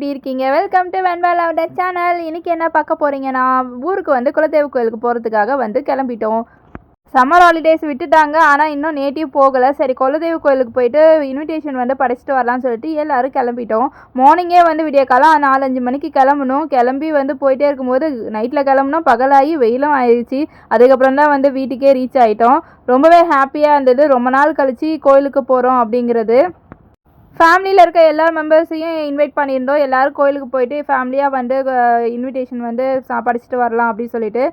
இருக்கீங்க? Welcome to வெண்பால் அவட channel இன்னைக்கு என்ன பார்க்க போறீங்கன்னா ஊருக்கு வந்து குலதெய்வ கோயிலுக்கு போகிறதுக்காக வந்து கிளம்பிட்டோம். சம்மர் ஹாலிடேஸ் விட்டுட்டாங்க. ஆனால் இன்னும் நேட்டிவ் போகலை. சரி குலதெய்வ கோயிலுக்கு போயிட்டு இன்விடேஷன் வந்து படைச்சிட்டு வரலாம்னு சொல்லிட்டு எல்லோரும் கிளம்பிட்டோம். மார்னிங்கே வந்து விடிய காலம் நாலஞ்சு மணிக்கு கிளம்பணும். கிளம்பி வந்து போயிட்டே இருக்கும்போது நைட்டில் கிளம்புனா பகலாகி வெயிலும் ஆயிடுச்சு அதுக்கப்புறம் தான் வந்து வீட்டுக்கே ரீச் ஆகிட்டோம் ரொம்பவே ஹாப்பியாக இருந்தது. ரொம்ப நாள் கழித்து கோயிலுக்கு போகிறோம் அப்படிங்கிறது. ஃபேமிலியில் இருக்க எல்லா மெம்பர்ஸையும் இன்வைட் பண்ணியிருந்தோம். எல்லோரும் கோயிலுக்கு போயிட்டு ஃபேமிலியாக வந்து இன்விடேஷன் வந்து சா- படிச்சுட்டு வரலாம் அப்படின்னு சொல்லிட்டு.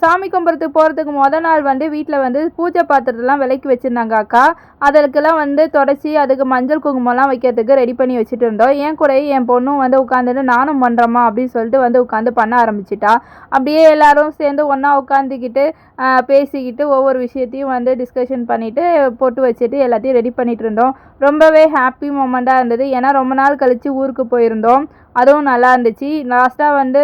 சாமி கும்பிட்றதுக்கு போகிறதுக்கு மொதல் நாள் வந்து வீட்டில் வந்து பூஜை பாத்திரத்தெல்லாம் விலைக்கு வச்சுருந்தாங்க அக்கா. அதற்கெல்லாம் வந்து தொடச்சி அதுக்கு மஞ்சள் குங்குமம்லாம் வைக்கிறதுக்கு ரெடி பண்ணி வச்சுட்டு இருந்தோம். என் கூடயே என் பொண்ணும் வந்து உட்காந்துட்டு நானும் பண்ணுறோமா அப்படின்னு சொல்லிட்டு வந்து உட்காந்து பண்ண ஆரம்பிச்சிட்டா. அப்படியே எல்லோரும் சேர்ந்து ஒன்றா உட்காந்துக்கிட்டு பேசிக்கிட்டு ஒவ்வொரு விஷயத்தையும் வந்து டிஸ்கஷன் பண்ணிவிட்டு போட்டு வச்சுட்டு எல்லாத்தையும் ரெடி பண்ணிகிட்டு இருந்தோம். ரொம்பவே ஹாப்பி மூமெண்ட்டாக இருந்தது. ஏன்னா ரொம்ப நாள் கழித்து ஊருக்கு போயிருந்தோம். அதுவும் நல்லா இருந்துச்சு. லாஸ்ட்டாக வந்து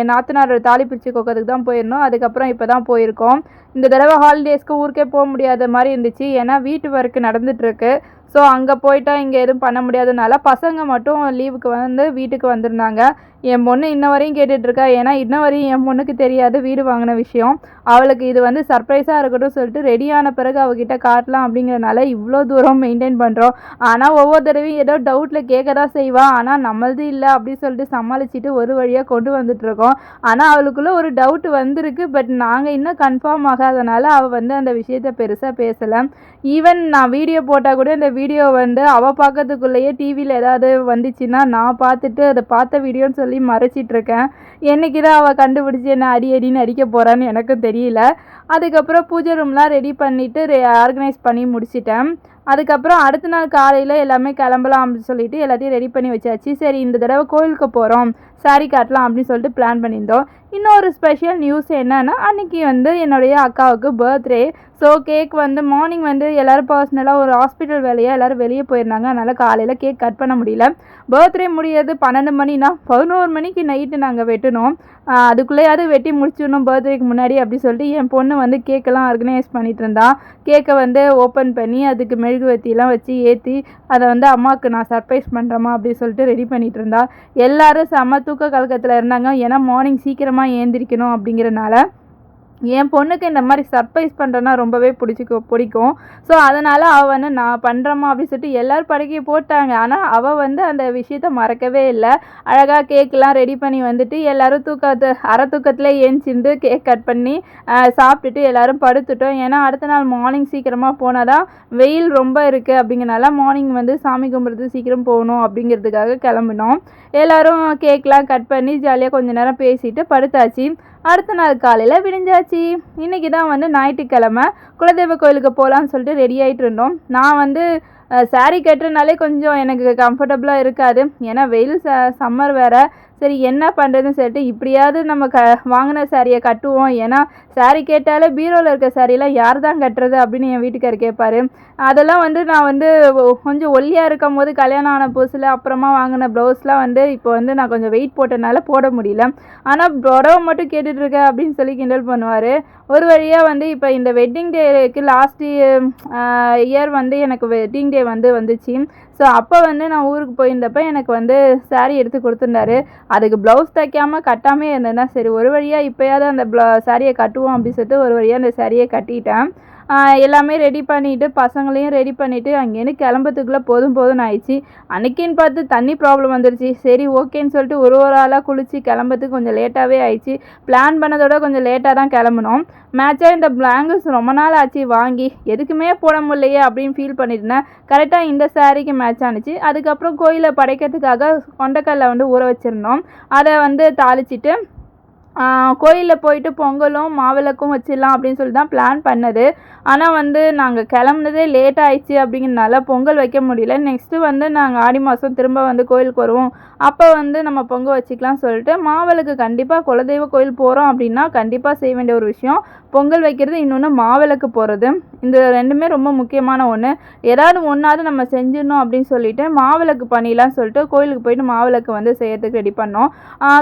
என் நாத்தனாரோட தாலி பிரித்து கொக்கிறதுக்கு தான் போயிருந்தோம். அதுக்கப்புறம் இப்போ தான் போயிருக்கோம். இந்த தடவை ஹாலிடேஸ்க்கு ஊருக்கே போக முடியாத மாதிரி இருந்துச்சு. ஏன்னா வீட்டு ஒர்க் நடந்துகிட்ருக்கு ஸோ அங்கே போயிட்டால் இங்கே எதுவும் பண்ண முடியாதனால பசங்க மட்டும் லீவுக்கு வந்து வீட்டுக்கு வந்திருந்தாங்க. என் பொண்ணு இன்ன வரையும் கேட்டுட்ருக்கா. ஏன்னா இன்ன வரையும் என் பொண்ணுக்கு தெரியாது வீடு வாங்கின விஷயம். அவளுக்கு இது வந்து சர்ப்ரைஸாக இருக்கட்டும் சொல்லிட்டு ரெடியான பிறகு அவகிட்ட காட்டலாம் அப்படிங்கிறனால இவ்வளோ தூரம் மெயின்டைன் பண்ணுறோம் ஆனால் ஒவ்வொரு தடவையும் ஏதோ டவுட்டில் கேட்க தான் செய்வாள் ஆனால் நம்மளது இல்லை அப்படின்னு சொல்லிட்டு சமாளிச்சுட்டு ஒரு வழியாக கொண்டு வந்துட்ருக்கோம். ஆனால் அவளுக்குள்ளே ஒரு டவுட் வந்திருக்கு. பட் நாங்கள் இன்னும் கன்ஃபார்ம் ஆகாதனால அவள் வந்து அந்த விஷயத்த பெருசாக பேசலை. ஈவன் நான் வீடியோ போட்டால் கூட இந்த வீடியோ வந்து அவள் பார்க்கறதுக்குள்ளேயே டிவியில் ஏதாவது வந்துச்சுன்னா நான் பார்த்துட்டு அதை பார்த்த வீடியோன்னு சொல்லி சொல்லி மறைச்சிட்ருக்கேன். என்னைக்கு தான் அவள் கண்டுபிடிச்சி என்ன அடி அடின்னு அடிக்க போகிறான்னு எனக்கும் தெரியல. அதுக்கப்புறம் பூஜை ரூம்லாம் ரெடி பண்ணிவிட்டு ஆர்கனைஸ் பண்ணி முடிச்சிட்டேன். அதுக்கப்புறம் அடுத்த நாள் காலையில் எல்லாமே கிளம்பலாம் அப்படின்னு சொல்லிட்டு எல்லாத்தையும் ரெடி பண்ணி வச்சாச்சு. சரி இந்த தடவை கோயிலுக்கு போகிறோம் சாரி காட்டலாம் அப்படின்னு சொல்லிட்டு பிளான் பண்ணியிருந்தோம். இன்னொரு ஸ்பெஷல் நியூஸ் என்னென்னா அன்றைக்கி வந்து என்னுடைய அக்காவுக்கு பர்த்டே ஸோ கேக் வந்து மார்னிங் வந்து எல்லோரும் பர்சனலாக ஒரு ஹாஸ்பிட்டல் வேலையாக எல்லோரும் வெளியே போயிருந்தாங்க. அதனால் காலையில் கேக் கட் பண்ண முடியல. பர்த்டே முடியாது பன்னெண்டு மணினா பதினோரு மணிக்கு நைட்டு நாங்கள் வெட்டினோம். அதுக்குள்ளேயாவது வெட்டி முடிச்சிடணும் பர்த்டேக்கு முன்னாடி அப்படி சொல்லிட்டு என் பொண்ணு வந்து கேக்கெல்லாம் ஆர்கனைஸ் பண்ணிட்டு இருந்தா. கேக்கை வந்து ஓப்பன் பண்ணி அதுக்கு மெழுகுவத்திலாம் வச்சு ஏற்றி அதை வந்து அம்மாவுக்கு நான் சர்ப்ரைஸ் பண்ணுறேம்மா அப்படின்னு சொல்லிட்டு ரெடி பண்ணிட்டு இருந்தா. எல்லோரும் செம்ம தூக்க கலக்கத்தில் இருந்தாங்க. ஏன்னா மார்னிங் சீக்கிரமாக ஏந்திரிக்கணும் அப்படிங்கிறனால என் பொண்ணுக்கு இந்த மாதிரி சர்ப்ரைஸ் பண்ணுறேன்னா ரொம்பவே பிடிச்சிக்கோ பிடிக்கும். ஸோ அதனால் அவள் வந்து நான் பண்ணுறம்மா அப்படின்னு சொல்லிட்டு எல்லோரும் படுக்கையை போட்டாங்க. ஆனால் அவள் வந்து அந்த விஷயத்த மறக்கவே இல்லை. அழகாக கேக்கெலாம் ரெடி பண்ணி வந்துட்டு எல்லோரும் தூக்கத்து அரை தூக்கத்தில் ஏஞ்சிருந்து கேக் கட் பண்ணி சாப்பிட்டுட்டு எல்லோரும் படுத்துட்டோம். ஏன்னா அடுத்த நாள் மார்னிங் சீக்கிரமாக போனால் தான் வெயில் ரொம்ப இருக்குது அப்படிங்கிறனால மார்னிங் வந்து சாமி கும்பிட்றது சீக்கிரம் போகணும் அப்படிங்கிறதுக்காக கிளம்பினோம். எல்லோரும் கேக்லாம் கட் பண்ணி ஜாலியாக கொஞ்சம் நேரம் பேசிட்டு படுத்தாச்சு. அடுத்த நாள் காலையில் விடிஞ்சாச்சு. இன்றைக்கி தான் வந்து ஞாயிற்றுக்கிழமை. குலதெய்வ கோயிலுக்கு போகலான்னு சொல்லிட்டு ரெடி ஆகிட்டு இருந்தோம். நான் வந்து சாரீ கட்டுறனாலே கொஞ்சம் எனக்கு கம்ஃபர்டபுளாக இருக்காது. ஏன்னா வெயில் ச சம்மர் வேறு. சரி என்ன பண்ணுறதுன்னு சொல்லிட்டு இப்படியாவது நம்ம க வாங்கின சாரியை கட்டுவோம். ஏன்னா சாரீ கேட்டாலே பீரோவில் இருக்க சாரியெல்லாம் யார் தான் கட்டுறது அப்படின்னு என் வீட்டுக்கார் கேட்பாரு. அதெல்லாம் வந்து நான் வந்து கொஞ்சம் ஒல்லியாக இருக்கும் போது கல்யாணம் ஆன புதுசில் அப்புறமா வாங்கின ப்ளவுஸ்லாம் வந்து இப்போ வந்து நான் கொஞ்சம் வெயிட் போட்டனால போட முடியல. ஆனால் புடவை மட்டும் கேட்டுட்ருக்க அப்படின்னு சொல்லி கிண்டல் பண்ணுவார். ஒரு வழியாக வந்து இப்போ இந்த வெட்டிங் டேக்கு லாஸ்ட் இயர் வந்து எனக்கு வெட்டிங் டே வந்து வந்துச்சு. ஸோ அப்போ வந்து நான் ஊருக்கு போயிருந்தப்ப எனக்கு வந்து சாரீ எடுத்து கொடுத்துருந்தாரு. அதுக்கு ப்ளவுஸ் தைக்காம கட்டாமே இருந்தேன்னா சரி ஒரு வழியாக இப்போயாவது அந்த ப்ள சாரியை கட்டுவோம் அப்படின்னு சொல்லிட்டு ஒரு வழியாக அந்த சாரியை கட்டிட்டேன். எல்லாமே ரெடி பண்ணிவிட்டு பசங்களையும் ரெடி பண்ணிவிட்டு அங்கேருந்து கிளம்புறதுக்குள்ளே போதும் போதும் ஆயிடுச்சு. அன்றைக்கின்னு பார்த்து தண்ணி ப்ராப்ளம் வந்துருச்சு. சரி ஓகேன்னு சொல்லிட்டு ஒரு ஒரு ஆளாக குளித்து கிளம்புறதுக்கு கொஞ்சம் லேட்டாகவே ஆயிடுச்சு. பிளான் பண்ணதோட கொஞ்சம் லேட்டாக தான் கிளம்புனோம். மேட்சாக இந்த பிளாங்கர்ஸ் ரொம்ப நாள் ஆச்சு வாங்கி. எதுக்குமே போட முடியலையே அப்படின்னு ஃபீல் பண்ணியிருந்தேன் கரெக்டாக இந்த சாரீக்கு மேட்ச் ஆனிச்சு. அதுக்கப்புறம் கோயிலை படைக்கிறதுக்காக கொண்டக்கல்லை வந்து ஊற வச்சுருந்தோம். அதை வந்து தாளிச்சிட்டு கோயிலில் போயிட்டு பொங்கலும் மாவிளக்கும் வச்சிடலாம் அப்படின்னு சொல்லி தான் பிளான் பண்ணது. ஆனால் வந்து நாங்கள் கிளம்புனதே லேட் ஆயிடுச்சு அப்படிங்கிறனால பொங்கல் வைக்க முடியல. நெக்ஸ்ட்டு வந்து நாங்கள் ஆடி மாதம் திரும்ப வந்து கோயிலுக்கு வருவோம். அப்போ வந்து நம்ம பொங்கல் வச்சுக்கலாம் சொல்லிட்டு மாவிளக்கு கண்டிப்பாக குலதெய்வ கோயில் போகிறோம் அப்படின்னா கண்டிப்பாக செய்ய வேண்டிய ஒரு விஷயம். பொங்கல் வைக்கிறது இன்னொன்று மாவிளக்கு போகிறது இந்த ரெண்டுமே ரொம்ப முக்கியமான ஒன்று ஏதாவது ஒன்றாவது நம்ம செஞ்சிடணும் அப்படின்னு சொல்லிட்டு மாவிளக்கு பண்ணிடலாம் சொல்லிட்டு கோயிலுக்கு போயிட்டு மாவிளக்கு வந்து செய்யறதுக்கு ரெடி பண்ணோம்.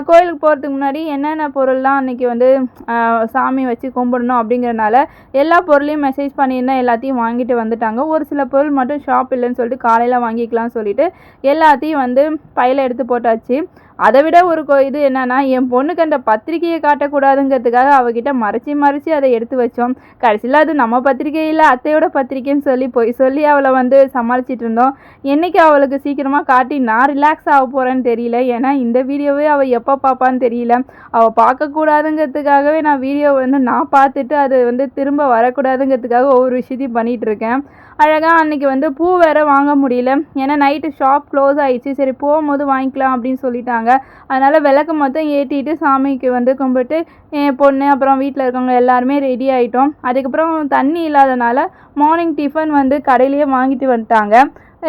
கோயிலுக்கு போகிறதுக்கு முன்னாடி என்னென்ன பொருள்லாம் அன்றைக்கி வந்து ஆஹ், சாமி வச்சு கும்பிடணும் அப்படிங்கிறனால எல்லா பொருளையும் மெசேஜ் பண்ணியிருந்தேன் எல்லாத்தையும் வாங்கிட்டு வந்துட்டாங்க. ஒரு சில பொருள் மட்டும் ஷாப் இல்லைன்னு சொல்லிட்டு காலையில் வாங்கிக்கலாம்னு சொல்லிட்டு எல்லாத்தையும் வந்து பையில் எடுத்து போட்டாச்சு. அதை விட ஒரு இது என்னன்னா என் பொண்ணுக்கு அந்த பத்திரிக்கையை காட்டக்கூடாதுங்கிறதுக்காக அவகிட்ட மறைச்சி மறைச்சி அதை எடுத்து வச்சோம். கடைசியில் அது நம்ம பத்திரிக்கை இல்லை அத்தையோட பத்திரிக்கைன்னு சொல்லி போய் சொல்லி அவளை வந்து சமாளிச்சிட்டு இருந்தோம். என்னைக்கு அவளுக்கு சீக்கிரமாக காட்டி நான் ரிலாக்ஸ் ஆக போகிறேன்னு தெரியல. ஏன்னா இந்த வீடியோவே அவள் எப்போ பார்ப்பான்னு தெரியல. அவள் பார்க்கக்கூடாதுங்கிறதுக்காகவே நான் வீடியோ வந்து நான் பார்த்துட்டு அது வந்து திரும்ப வரக்கூடாதுங்கிறதுக்காக ஒவ்வொரு விஷயத்தையும் பண்ணிகிட்ருக்கேன் அழகாக அன்னைக்கு வந்து பூ வேறு வாங்க முடியல. ஏன்னா நைட்டு ஷாப் க்ளோஸ் ஆகிடுச்சு சரி போகும்போது வாங்கிக்கலாம் அப்படின்னு சொல்லிட்டாங்க. அதனால் விளக்கு மொத்தம் ஏற்றிட்டு சாமிக்கு வந்து கும்பிட்டு என் பொண்ணு அப்புறம் வீட்டில் இருக்கவங்க எல்லாருமே ரெடி ஆகிட்டோம் அதுக்கப்புறம் தண்ணி இல்லாதனால மார்னிங் டிஃபன் வந்து கடையிலேயே வாங்கிட்டு வந்துட்டாங்க.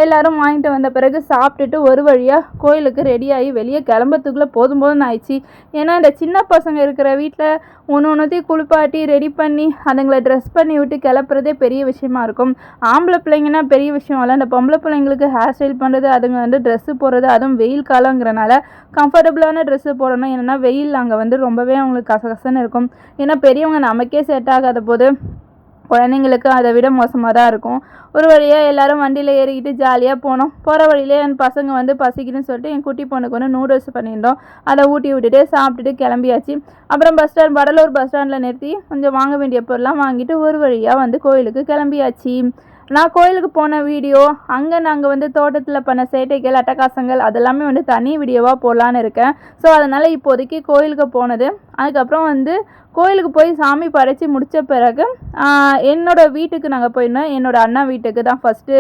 எல்லாரும் வாங்கிட்டு வந்த பிறகு சாப்பிட்டுட்டு ஒரு வழியாக கோயிலுக்கு ரெடியாகி வெளியே கிளம்பத்துக்குள்ளே போதும் போதும்னு ஆயிடுச்சு. ஏன்னா இந்த சின்ன பசங்க இருக்கிற வீட்டில் ஒன்று ஒன்றுத்தையும் குளிப்பாட்டி ரெடி பண்ணி அதுங்களை ட்ரெஸ் பண்ணி விட்டு கிளப்புறதே பெரிய விஷயமா இருக்கும். ஆம்பளை பிள்ளைங்கன்னா பெரிய விஷயம் இல்லை. இந்த பொம்பளை பிள்ளைங்களுக்கு ஹேர் ஸ்டைல் பண்ணுறது அதுங்க வந்து ட்ரெஸ்ஸு போடுறது அதுவும் வெயில் காலங்கிறனால கம்ஃபர்டபுளான ட்ரெஸ்ஸு போடணும். ஏன்னா வெயில் அங்கே வந்து ரொம்பவே அவங்களுக்கு கசகசன்னு இருக்கும். ஏன்னா பெரியவங்க நமக்கே செட் ஆகாத போது குழந்தைங்களுக்கு அதை விட மோசமாக தான் இருக்கும். ஒரு வழியாக எல்லாரும் வண்டியில் ஏறிக்கிட்டு ஜாலியாக போனோம். போகிற வழியிலே என் பசங்க வந்து பசிக்குதுன்னு சொல்லிட்டு என் குட்டி பொண்ணுக்கு வந்து நூடுல்ஸ் பண்ணியிருந்தோம். அதை ஊட்டி விட்டுட்டு சாப்பிட்டுட்டு கிளம்பியாச்சு. அப்புறம் பஸ் ஸ்டாண்ட் வடலூர் பஸ் ஸ்டாண்டில் நிறுத்தி கொஞ்சம் வாங்க வேண்டிய பொருள்லாம் வாங்கிட்டு ஒரு வழியாக வந்து கோயிலுக்கு கிளம்பியாச்சு. நான் கோயிலுக்கு போன வீடியோ அங்கே நாங்கள் வந்து தோட்டத்தில் பண்ண சேட்டைகள் அட்டகாசங்கள் அதெல்லாமே வந்து தனி வீடியோவாக போடலான்னு இருக்கேன். ஸோ அதனால் இப்போதைக்கு கோயிலுக்கு போனது அதுக்கப்புறம் வந்து கோயிலுக்கு போய் சாமி படைச்சி முடித்த பிறகு என்னோடய வீட்டுக்கு நாங்கள் போயிருந்தோம். என்னோடய அண்ணா வீட்டுக்கு தான் ஃபஸ்ட்டு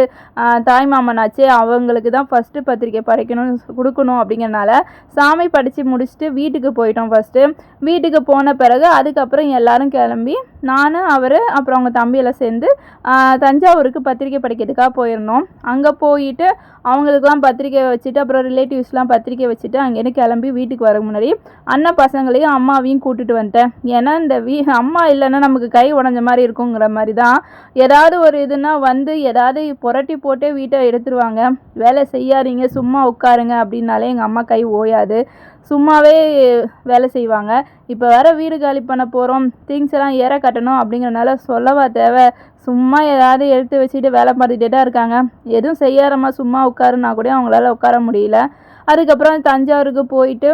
தாய் மாமனாச்சு அவங்களுக்கு தான் ஃபஸ்ட்டு பத்திரிக்கை படைக்கணும் கொடுக்கணும் அப்படிங்கிறனால சாமி படைச்சி முடிச்சுட்டு வீட்டுக்கு போயிட்டோம் ஃபஸ்ட்டு வீட்டுக்கு போன பிறகு அதுக்கப்புறம் எல்லோரும் கிளம்பி நான் அவர் அப்புறம் அவங்க தம்பியெல்லாம் சேர்ந்து தஞ்சாவூருக்கு பத்திரிக்கை படிக்கிறதுக்காக போயிருந்தோம். அங்கே போயிட்டு அவங்களுக்குலாம் பத்திரிக்கை வச்சுட்டு அப்புறம் ரிலேட்டிவ்ஸ்லாம் பத்திரிக்கை வச்சுட்டு அங்கேருந்து கிளம்பி வீட்டுக்கு வர முன்னாடி அண்ணன் பசங்களையும் அம்மாவையும் கூட்டிட்டு வந்துட்டேன். ஏன்னா இந்த வீ அம்மா இல்லைன்னா நமக்கு கை உடஞ்ச மாதிரி இருக்குங்கிற மாதிரி தான் ஏதாவது ஒரு இதுனா வந்து ஏதாவது புரட்டி போட்டே வீட்டை எடுத்துருவாங்க. வேலை செய்யாதீங்க சும்மா உட்காருங்க அப்படின்னாலே எங்கள் அம்மா கை ஓயாது. சும்மாவே வேலை செய்வாங்க. இப்போ வேற வீடு காலி பண்ண போகிறோம் திங்ஸ் எல்லாம் ஏற கட்டணும் அப்படிங்கிறனால சொல்லவா தேவை? சும்மா ஏதாவது எடுத்து வச்சுட்டு வேலை பார்த்துட்டே தான் இருக்காங்க. எதுவும் செய்யாதம்மா சும்மா உட்காருனா கூட அவங்களால உட்கார முடியல. அதுக்கப்புறம் தஞ்சாவூருக்கு போயிட்டு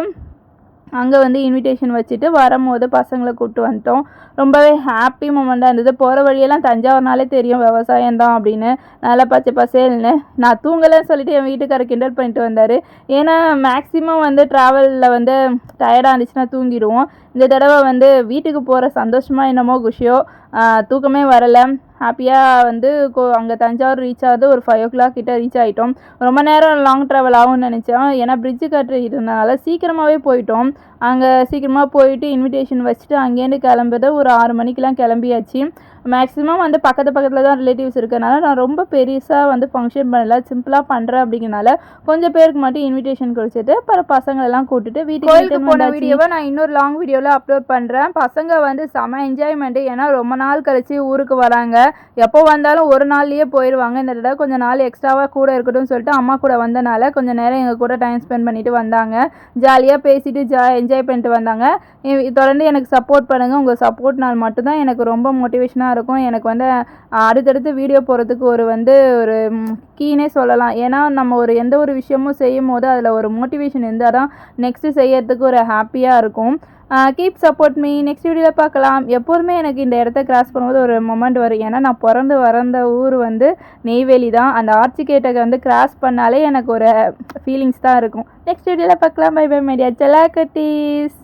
அங்கே வந்து இன்விடேஷன் வச்சுட்டு வரும்போது பசங்களை கூப்பிட்டு வந்துட்டோம். ரொம்பவே ஹாப்பி மூமெண்ட்டாக இருந்தது. போகிற வழியெல்லாம் தஞ்சாவூர்னாலே தெரியும் விவசாயம் தான் அப்படின்னு. நல்லா பச்சை பசேல்னு. நான் தூங்கலைன்னு சொல்லிட்டு என் வீட்டுக்காரர் கிண்டல் பண்ணிட்டு வந்தார். ஏன்னா மேக்ஸிமம் வந்து ட்ராவலில் வந்து டயர்டாக இருந்துச்சுன்னா தூங்கிடுவோம். இந்த தடவை வந்து வீட்டுக்கு போகிற சந்தோஷமாக என்னமோ குஷியோ தூக்கமே வரலை. ஹாப்பியாக வந்து கோ அங்கே தஞ்சாவூர் ரீச் ஆகுது. ஒரு ஃபைவ் ஓ கிளாக் கிட்ட ரீச் ஆகிட்டோம் ரொம்ப நேரம் லாங் ட்ராவல் ஆகும்னு நினச்சோம். ஏன்னா பிரிட்ஜு இருந்ததுனால சீக்கிரமாகவே போயிட்டோம். அங்கே சீக்கிரமாக போயிட்டு இன்விடேஷன் வச்சுட்டு அங்கேருந்து கிளம்புறது ஒரு ஆறு மணிக்கெலாம் கிளம்பியாச்சு. மேக்ஸிமம் வந்து பக்கத்து பக்கத்தில் தான் ரிலேட்டிவ்ஸ் இருக்கனால நான் ரொம்ப பெருசாக வந்து ஃபங்க்ஷன் பண்ணல. சிம்பிளாக பண்ணுறேன் அப்படிங்கிறனால கொஞ்சம் பேருக்கு மட்டும் இன்விடேஷன் கொடுத்துட்டு அப்புறம் பசங்களெல்லாம் கூட்டிட்டு வீட்டுக்கு போன. வீடியோவை நான் இன்னொரு லாங் வீடியோவில் அப்லோட் பண்ணுறேன் பசங்க வந்து செம என்ஜாய்மெண்ட்டு ஏன்னா ரொம்ப நாள் கழிச்சு ஊருக்கு வராங்க. எப்போ வந்தாலும் ஒரு நாள்லயே போயிடுவாங்க இந்த தடவை கொஞ்சம் நாள் எக்ஸ்ட்ராவாக கூட இருக்கட்டும்னு சொல்லிட்டு அம்மா கூட வந்தனால கொஞ்சம் நேரம் எங்கள் கூட டைம் ஸ்பெண்ட் பண்ணிட்டு வந்தாங்க. ஜாலியாக பேசிட்டு ஜா என்ஜாய் பண்ணிட்டு வந்தாங்க. தொடர்ந்து எனக்கு சப்போர்ட் பண்ணுங்கள் உங்கள் சப்போர்ட்னால் மட்டும்தான் எனக்கு ரொம்ப மோட்டிவேஷனாக இருக்கும். எனக்கு வந்து அடுத்தடுத்து வீடியோ போகிறதுக்கு ஒரு வந்து ஒரு கீனே சொல்லலாம். ஏன்னா நம்ம ஒரு எந்த ஒரு விஷயமும் செய்யும் போது அதில் ஒரு மோட்டிவேஷன் இருந்தால் தான் நெக்ஸ்ட்டு செய்யறதுக்கு ஒரு ஹாப்பியாக இருக்கும். கீப் சப்போர்ட் மீ நெக்ஸ்ட் வீடியோவில் பார்க்கலாம். எப்போதுமே எனக்கு இந்த இடத்த கிராஸ் பண்ணும்போது ஒரு மொமெண்ட் வரும். ஏன்னா நான் பிறந்து வளர்ந்த ஊர் வந்து நெய்வேலி தான். அந்த ஆர்ச்சிகேட்டை வந்து கிராஸ் பண்ணாலே எனக்கு ஒரு ஃபீலிங்ஸ் தான் இருக்கும். நெக்ஸ்ட் வீடியோவில் பார்க்கலாம். பை பை மீடியா செல்லா கட்டீஸ்